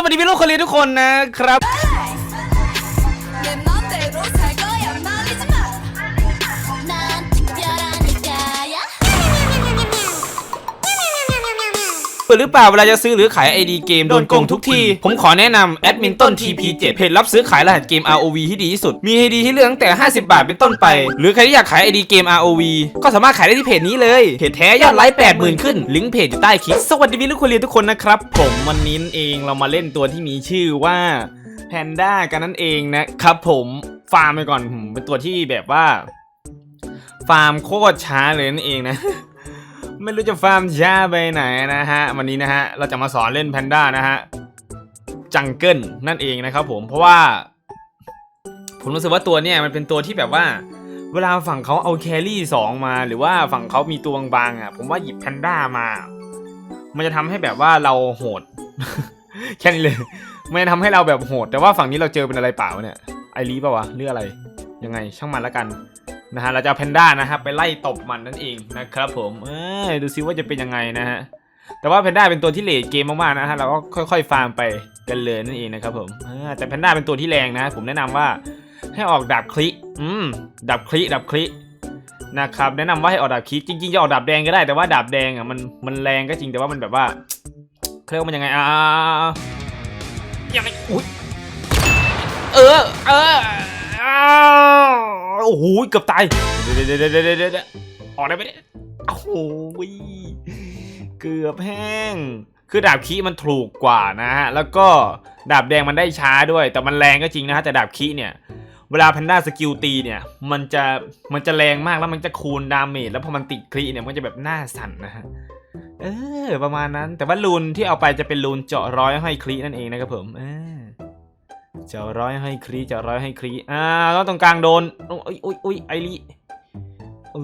สวัสดีพี่ลูกคนเรียนทุกคนนะครับ เปิดหรือเปล่าเวลาจะซื้อหรือขาย ID เกมโดนโกงทุกที ผมขอแนะนำแอดมินต้น TP7 เพจรับซื้อขายรหัสเกม ROV ที่ดีที่สุด มี ID ที่เลือกตั้งแต่ 50 บาทเป็นต้นไป หรือใครที่อยากขาย ID เกม ROV ก็สามารถขายได้ที่เพจนี้เลย เพจแท้ยอดไลค์80,000 ขึ้น ลิงก์เพจอยู่ใต้คลิป สวัสดีพี่ลูกคนเรียนทุกคนนะครับ ผมวันนี้เองเรามาเล่นตัวที่มีชื่อว่าแพนด้ากันนั่นเองนะครับผมฟาร์มไปก่อนผมเป็นตัวที่แบบว่า ฟาร์มโคตรช้าเลยนั่นเองนะ ไม่รู้จะฟาร์มช้าไปไหนนะฮะ วันนี้นะฮะ เราจะมาสอนเล่นแพนด้านะฮะ จังเกิลนั่นเองนะครับผม เพราะว่า ผมรู้สึกว่าตัวเนี้ยมันเป็นตัวที่แบบว่า เวลาฝั่งเขาเอาแครี่สองมา หรือว่าฝั่งเขามีตัวบางๆอะ ผมว่าหยิบแพนด้ามา มันจะทำให้แบบว่าเราโหด แค่นี้เลย มันจะทำให้เราแบบโหด แต่ว่าฝั่งนี้เราเจอเป็นอะไรเปล่าเนี่ย ไอรีป่าวะหรืออะไร ยังไงช่างมันล้วกัน นะฮะเราจะเอาแพนด้านะครับไปไล่ตบมันนั่นเองนะครับผมเอ้ยดูซิว่าจะเป็นยังไงนะฮะแต่ว่าแพนด้าเป็นตัวที่เลทเกมมากๆนะฮะเราก็ค่อยๆฟาร์มไปกันเลยนั่นเองนะครับผมอ่าแต่แพนด้าเป็นตัวที่แรงนะ ผมแนะนำว่าให้ออกดาบคลิอืมดาบคลิดาบคลินะครับแนะนำว่าให้ออกดาบคลิจริงๆจะออกดาบแดงก็ได้แต่ว่าดาบแดงอะมันมันแรงก็จริงแต่ว่ามันแบบว่าเขาเรียกว่ามันยังไงอ่ายังไงอุ้ยเออเออ โอ้โหเกือบตาย เดี๋ยวเดี๋ยวเดี๋ยวเดี๋ยวออกได้ไหมเนี่ยโอ้โหเกือบแห้ง คือดาบคีมันถูกกว่านะฮะ แล้วก็ดาบแดงมันได้ช้าด้วย แต่มันแรงก็จริงนะฮะ แต่ดาบคีเนี่ย เวลาแพนด้าสกิลตีเนี่ย มันจะ มันจะแรงมากแล้วมันจะคูณดาเมจ แล้วพอมันติดคลีเนี่ย มันจะแบบหน้าสั่นนะฮะ เออ ประมาณนั้น แต่ว่ารูนที่เอาไปจะเป็นรูนเจาะร้อยให้คลีนั่นเองนะครับผม เออ จะร้อยให้คลีจะร้อยให้คลีอ่าแล้วตรงกลางโดนอุ้ยอุ้ยอุ้ยไอรีเอ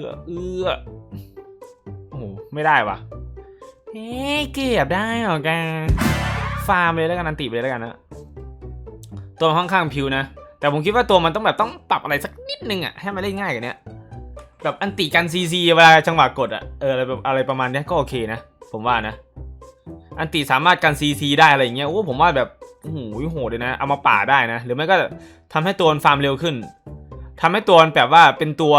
อเออโอ้โหไม่ได้วะเฮ้ยเกือบได้หรอแกฟาร์มเลยแล้วกันอันติไปเลยแล้วกันนะตัวมันค่อนข้างพิวนะ แต่ผมคิดว่าตัวมันต้องแบบต้องปรับอะไรสักนิดนึงอะให้มันเล่นง่ายกว่านี้แบบอันติกันซีซีเวลาจังหวะกดอะเอออะไรแบบอะไรประมาณนี้ก็โอเคนะ ผมว่านะ อันติสามารถกันซีซีได้อะไรอย่างเงี้ยโอ้ผมว่าแบบ โอ้โหโหดเลยนะ เอามาป่าได้นะ หรือไม่ก็ทำให้ตัวมันฟาร์มเร็วขึ้นทำให้ตัวมันแบบว่าเป็นตัว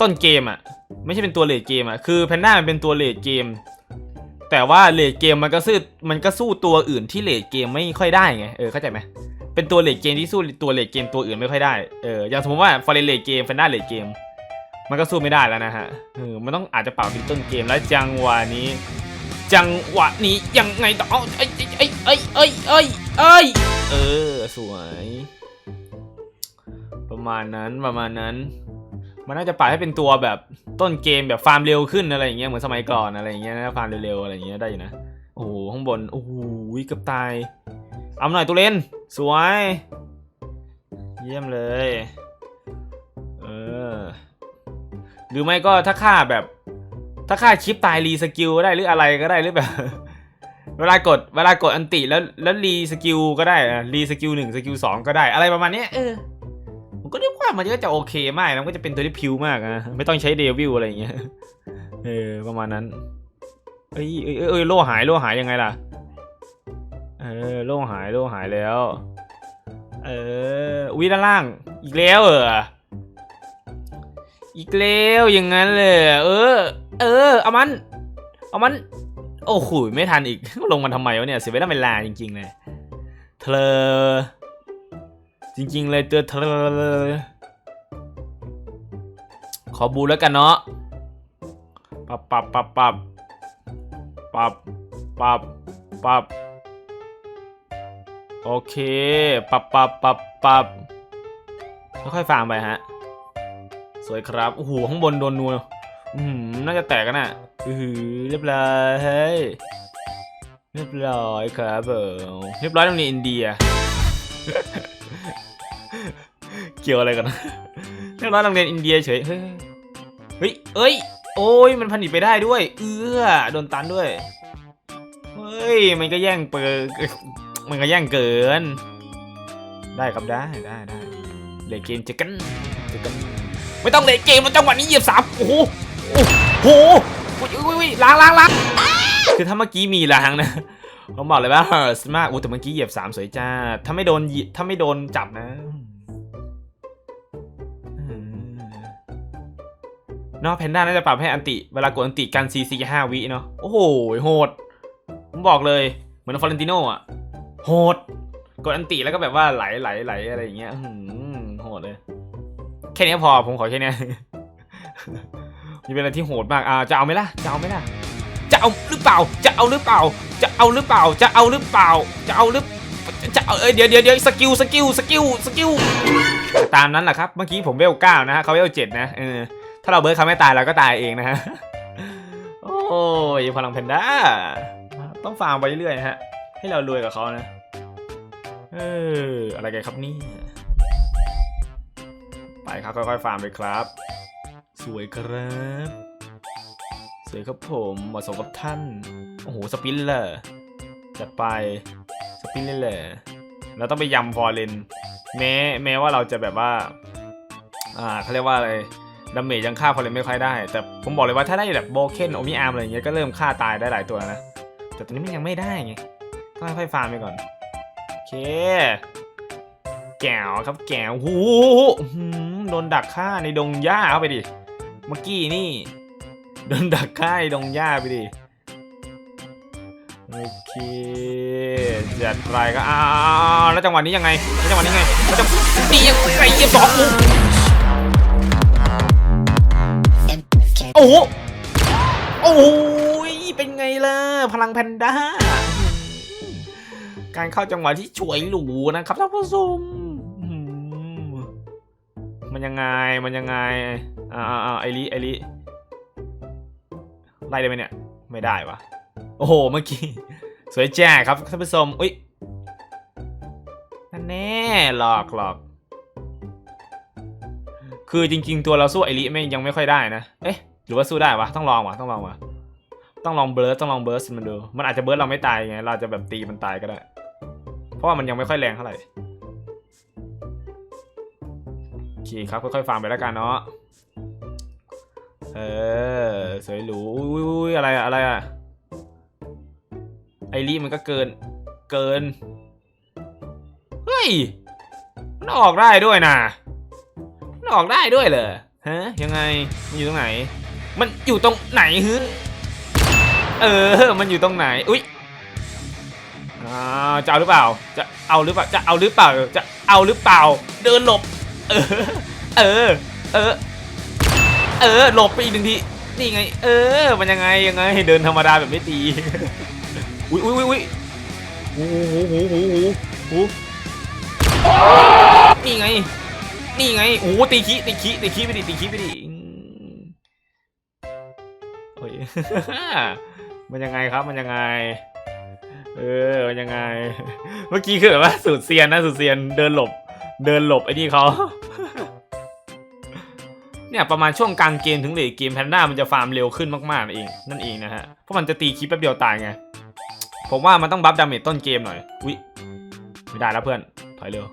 ต้นเกมอะ ไม่ใช่เป็นตัวเลดเกมอะ คือแพนด้ามันเป็นตัวเลดเกม แต่ว่าเลดเกมมันก็สู้มันก็สู้ตัวอื่นที่เลดเกมไม่ค่อยได้ไง เออเข้าใจไหมเป็นตัวเลดเกมที่สู้ตัวเลดเกมตัวอื่นไม่ค่อยได้ เออ อย่างสมมติว่าฟอร์เรนเลดเกมแพนด้าเลดเกม มันก็สู้ไม่ได้แล้วนะฮะ เออ มันต้องอาจจะเป่าเป็นต้นเกมแล้วจังหวะนี้ จังหวะนี้ยังไงต่อเอา เอ้ยเอ้ยเอ้ยเอ้ยเอ้ยเอ้ยเออ สวย ประมาณนั้นประมาณนั้น มันน่าจะปรับให้เป็นตัวแบบต้นเกมแบบฟาร์มเร็วขึ้นอะไรอย่างเงี้ยเหมือนสมัยก่อนอะไรอย่างเงี้ยนะฟาร์มเร็วๆอะไรอย่างเงี้ยได้อยู่นะโอ้โหข้างบนโอ้โหเกือบตายเอาหน่อยตัวเล่นสวย เยี่ยมเลยเออหรือไม่ก็ถ้าฆ่าแบบ ถ้าฆ่าคลิปตายรีสกิลก็ได้หรืออะไรก็ได้หรือแบบ เวลากดเวลากดอันติแล้วแล้วรีสกิลก็ได้อะรีสกิลหนึ่งสกิลสองก็ได้อะไรประมาณเนี้ยเออผมก็นึกว่ามันก็จะโอเคมากนะมันก็จะเป็นตัวที่พิวมากนะไม่ต้องใช้เดวิลอะไรอย่างเงี้ยเออประมาณนั้นเอ้ยเอ้ยเอ้ยเอ้ยโล่หายโล่หายยังไงล่ะเออโล่หายโล่หายแล้ว เอออุ้ยด้านล่าง อีกแล้วเหรออีกแล้วอย่างนั้นเลยเออ เออเอามันเอามัน โอ้โหไม่ทันอีก ลงมันทำไมวะเนี่ย เสียเวลาเวลาจริงๆเลยเธอ จริง ๆ เลยเตือเธอขอบูแล้วกันเนาะปับปับปับปับปับปับปับโอเคปับปับปับปับค่อยๆฟังไปฮะ สวยครับ โอ้โห ข้างบนโดนนัวอืมน่าจะแตกกันน่ะ อืออเรียบร้อยเรียบร้อยครับเออเรียบร้อยตรงนี้อินเดีย เกี่ยวอะไรกันเรียบร้อยโรงเรียนอินเดียเฉย เฮ้ย เฮ้ยเอ้ยโอ้ย มันผลิตไปได้ด้วย เอื้อ โดนตันด้วย เฮ้ย มันก็แย่งเปิดมันก็แย่งเกิน ได้ครับได้ได้ได้เลทเกมจะกันจะกัน ไม่ต้องเลทเกมแล้วจังหวะนี้เหยียบสามโอ้โห โอ้โห อุ้ยอุ้ยอุ้ยล้างล้างล้างคือถ้าเมื่อกี้มีล้างนะผมบอกเลยว่าเฮิร์สมากอู้แต่เมื่อกี้เหยียบสามสวยจ้า ถ้าไม่โดนถ้าไม่โดนจับนะอืมเนอกแพนด้าน่าจะปรับให้อันติ เวลากดอันติกันซีซีห้าวิเนาะ โอ้โห โหด ผมบอกเลย เหมือนฟลอเรนติโน่อะโหด กดอันติแล้วก็แบบว่าไหลไหลไหลอะไรอย่างเงี้ยโหดเลย แค่นี้พอผมขอแค่นี้ นี่เป็นอะไรที่โหดมากอ่าจะเอาไหมล่ะจะเอาไหมล่ะจะเอาหรือเปล่า จะเอาหรือเปล่า จะเอาหรือเปล่า จะเอาหรือเปล่า จะเอาหรือจะเอาเอ้ยเดี๋ยวเดี๋ยวเดี๋ยวสกิลสกิลสกิลสกิลตามนั้นแหละครับ เมื่อกี้ผมเวลเก้านะฮะเขาเวลเจ็ดนะเออถ้าเราเบิร์ดเขาไม่ตายเราก็ตายเองนะฮะโอ้ยพลังแพนด้าต้องฟาร์มไปเรื่อยๆฮะ ให้เรารวยกับเขานะ เอออะไรกันครับนี่ ไปครับค่อยๆฟาร์มไปครับ สวยครับ สวยครับผมเหมาะสมกับท่าน โอ้โห สปินเลอร์จัดไป สปินเลอร์เราต้องไปยำฟอร์เรนแม้แม้ว่าเราจะแบบว่า อ่าเขาเรียกว่าอะไรดาเมจยังฆ่าฟอร์เรนไม่ค่อยได้ แต่ผมบอกเลยว่าถ้าได้แบบโบเคนโอมิอาร์มอะไรเงี้ยก็เริ่มฆ่าตายได้หลายตัวนะ แต่ตอนนี้มันยังไม่ได้ไงต้องค่อยๆฟาร์มไปก่อนโอเคแก้วครับแก้วหูอื้อหือโดนดักฆ่าในดงหญ้าเข้าไปดิ เมื่อกี้นี่โดนดักฆ่าในดงหญ้าไปดิโอเคจัดไปก็อ้าวแล้วจังหวะนี้ยังไงแล้วจังหวะนี้ยังไงแล้วจังนี่ยังไงเยี่ยมสองโอ้โหโอ้โหเป็นไงล่ะ พลังแพนด้า การเข้าจังหวะที่ฉวยหรูนะครับท่านผู้ชมอืมมันยังไงมันยังไง อ่าอ่าไอริไอริไล่ได้ไหมเนี่ย ไม่ได้วะโอ้โห เมื่อกี้ สวยแจ้ครับท่านผู้ชมอุ้ยนั่นแน่หลอกหลอกคือจริง ๆ ตัวเราสู้ไอริไม่ยังไม่ค่อยได้นะ เอ๊ะ หรือว่าสู้ได้วะ ต้องลองวะ ต้องลองวะ ต้องลองเบิร์สต้องลองเบิร์สมันดู มันอาจจะเบิร์สเราไม่ตายไง เราจจะแบบตีมันตายก็ได้ เพราะว่ามันยังไม่ค่อยแรงเท่าไหร่ โอเคครับ ค่อยๆฟาร์มไปแล้วกันเนาะ เออ สวยหรูอุ้ยอะไรอะอะไรอะไอรีมันก็เกิน เกิน เฮ้ย มันออกได้ด้วยนะมันออกได้ด้วยเหรอ ฮะ ยังไง มันอยู่ตรงไหน มันอยู่ตรงไหนฮึเออ มันอยู่ตรงไหน อุ้ยอ่าจะเอาหรือเปล่า จะเอาหรือเปล่า จะเอาหรือเปล่า จะเอาหรือเปล่า เดินหลบ เออ เออ เออ เออหลบไปอีกหนึ่งทีนี่ไง เออ มันยังไงยังไงเดินธรรมดาแบบไม่ตีอุ้ยอุ้ยอุ้ยอุ้ยโอ้โหโอ้โหโอ้โหโอ้โหนี่ไง นี่ไงโอ้โหตีขี้ตีขี้ตีขี้ไปดิตีขี้ไปดิอืมโอ้ยมันยังไงครับมันยังไง เออมันยังไง เมื่อกี้คือแบบว่าสูตรเซียนนะสูตรเซียนเดินหลบ เดินหลบไอ้นี่เขา เนี่ยประมาณช่วงกลางเกมถึงเลทเกมแพนด้ามันจะฟาร์มเร็วขึ้นมากๆนั่นเองนั่นเองนะฮะเพราะมันจะตีคลิปแป๊บเดียวตายไงผมว่ามันต้องบัฟดาเมจต้นเกมหน่อยอุ๊ยไม่ได้แล้วเพื่อนถอยเร็ว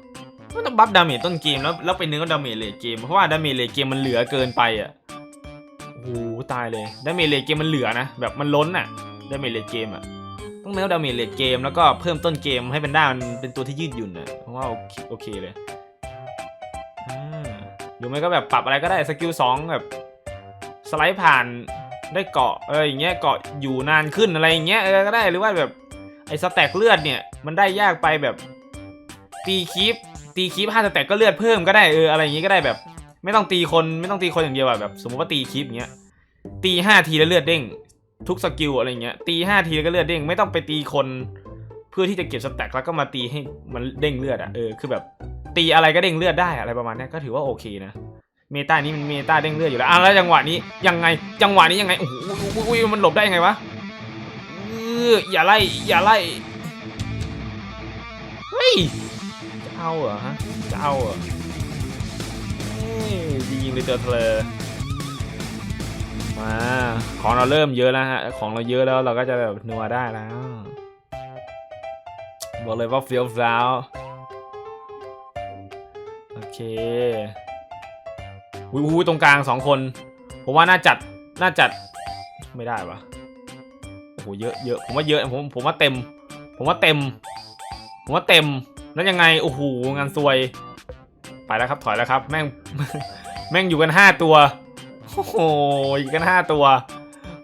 มันต้องบัฟดาเมจต้นเกมแล้วแล้วไปเนื้อดาเมจเลทเกมเพราะว่าดาเมจเลทเกมมันเหลือเกินไปอะโอ้หตายเลยดาเมจเลทเกมมันเหลือนะแบบมันล้นอะดาเมจเลทเกมอะต้องเนื้อดาเมจเลทเกมแล้วก็เพิ่มต้นเกมให้เป็นด้ามันเป็นตัวที่ยืดหยุ่นอะเพราะว่าโอเคเลย หรือไม่ก็แบบปรับอะไรก็ได้สกิลสองแบบสไลด์ผ่านได้เกาะเอออย่างเงี้ยเกาะอยู่นานขึ้นอะไรอย่างเงี้ยเออก็ได้หรือว่าแบบไอ้สแต็กเลือดเนี่ยมันได้ยากไปแบบตีคีปตีคีปห้าสแต็กก็เลือดเพิ่มก็ได้เอออะไรอย่างงี้ก็ได้แบบ ไม่ต้องตีคนไม่ต้องตีคนอย่างเดียวแบบ สมมติว่าตีคีปอย่างเงี้ยตีห้าทีแล้วเลือดเด้งทุกสกิลอะไรเงี้ยตีห้าทีแล้วก็เลือดเด้งไม่ต้องไปตีคน เพื่อที่จะเก็บสแต็กแล้วก็มาตีให้มันเด้งเลือดอะเออคือแบบ ตีอะไรก็เด้งเลือดได้อะไรประมาณนี้ก็ถือว่าโอเคนะเมตานี้มันเมตาเด้งเลือดอยู่แล้วอะแล้วจังหวะนี้ยังไงจังหวะนี้ยังไงโอ้โหมันหลบได้ยังไงวะอย่าไล่อย่าไล่เฮ้ยจะเอาเหรอฮะจะเอาเหรอยิงเลยเจอเธอมาของเราเริ่มเยอะแล้วฮะของเราเยอะแล้วเราก็จะแบบนัวได้แล้วบอกเลยว่าเฟี้ยวฟ้าว เคอุ้ยอุ้ยตรงกลางสองคน ผมว่าน่าจัด น่าจัด ไม่ได้ปะโอ้โห เยอะเยอะ ผมว่าเยอะ ผม ผมว่าเต็ม ผมว่าเต็ม ผมว่าเต็ม แล้วยังไง โอ้โห งานซวย ไปแล้วครับ ถอยแล้วครับ แม่ง แม่งอยู่กันห้าตัว โอ้โห อยู่กันห้าตัว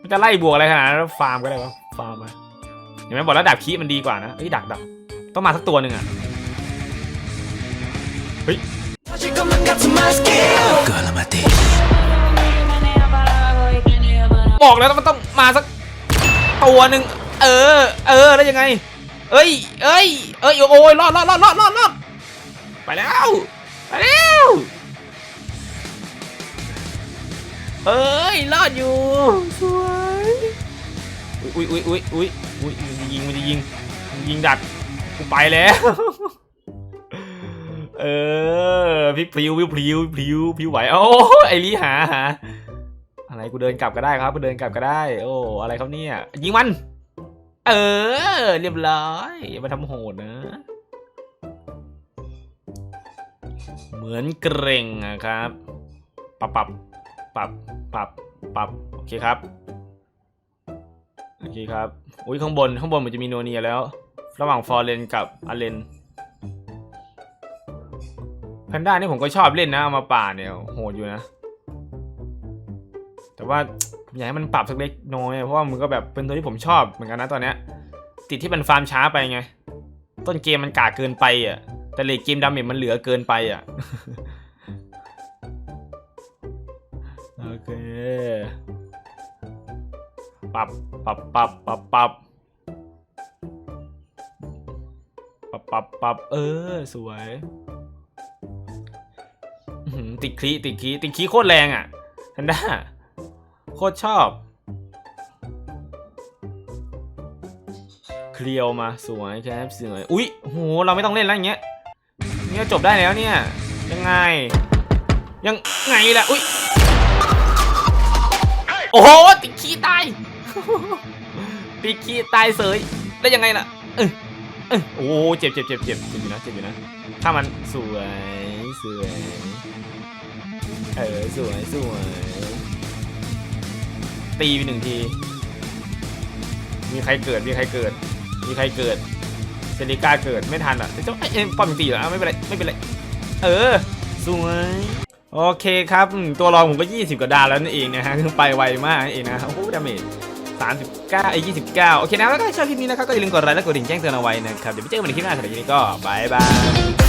มันจะไล่บวกอะไรขนาดนั้นฟาร์มก็ได้วะฟาร์มมาเห็นไหมบอกแล้วดาบคีมันดีกว่านะเอ้ยดักดักต้องมาสักตัวหนึ่งอะ บอกแล้วมันต้องมาสักตัวหนึ่งเออ เออ แล้วยังไง เอ้ย เอ้ย เอ้ย โอ้ยรอดรอดรอดรอดรอดรอดไปแล้ว ไปแล้ว เอ้ย รอดอยู่ สวย อุ้ยอุ้ยอุ้ยอุ้ยอุ้ยมันจะยิง มันจะยิง ยิงดัก กูไปแล้ว เออพี่พลิ้วพี่พลิ้วพลิ้วพิ้วไหวโอ้ไอรีหาหาอะไรกูเดินกลับก็ได้ครับกูเดินกลับก็ได้ โอ้อะไรครับเนี่ยยิงมัน เออ เรียบร้อยอย่ามาทำโหดนะ เหมือนเกรงอะครับปรับปรับปรับปรับปรับโอเคครับโอเคครับอุ้ยข้างบนข้างบนมันจะมีโนเนียแล้ว ระหว่างฟอร์เรนกับอาเลน แพนด้านี่ผมก็ชอบเล่นนะเอามาป่าเนี่ยโหดอยู่นะ แต่ว่าอยากให้มันปรับสักเล็กน้อยเพราะว่ามันก็แบบเป็นตัวที่ผมชอบเหมือนกันนะตอนเนี้ย ติดที่มันฟาร์มช้าไปไง ต้นเกมมันกากเกินไปอะ แต่เลทเกมดาเมจมันเหลือเกินไปอะโอเคปรับปรับปรับปรับปรับปรับปรับปรับเออสวย ติดคลีติดคลีติดคลีโคตรแรงอะทันด้าโคตรชอบ เคลียวมาสวยแคบสวยอุ๊ยโหเราไม่ต้องเล่นแล้วอย่างเงี้ยเนี่ยจบได้แล้วเนี่ย ยังไง ยังไงล่ะอุ๊ยโอ้โหติดขี้ตายติดขี้ตายเสยแล้ยังไงล่ะเออ เออโอ้เจ็บเจ็บเจ็บเจ็บเจ็บอยู่นะเจ็บอยู่นะ ถ้ามันสวยสวยเออสวยสวยตีไปหนึ่งที มีใครเกิดมีใครเกิด มีใครเกิดเซริก้าเกิดไม่ทันอะเจ้าเอ้เอ้ยป้อมตีเหรอไม่เป็นไรไม่เป็นไรเออสวยโอเคครับตัวรองผมก็ 20กว่าดาแล้วนั่นเองนะฮะไปไวมากเองนะโอ้โหดาเมจ 39ไอ้29 โอเคนะแล้วก็ชอบคลิปนี้นะครับก็อย่าลืมกดไลค์และกดดิ่งแจ้งเตือนเอาไว้นะครับ เดี๋ยวไปเจอกันในคลิปหน้าสำหรับคลิปนี้ก็บายบาย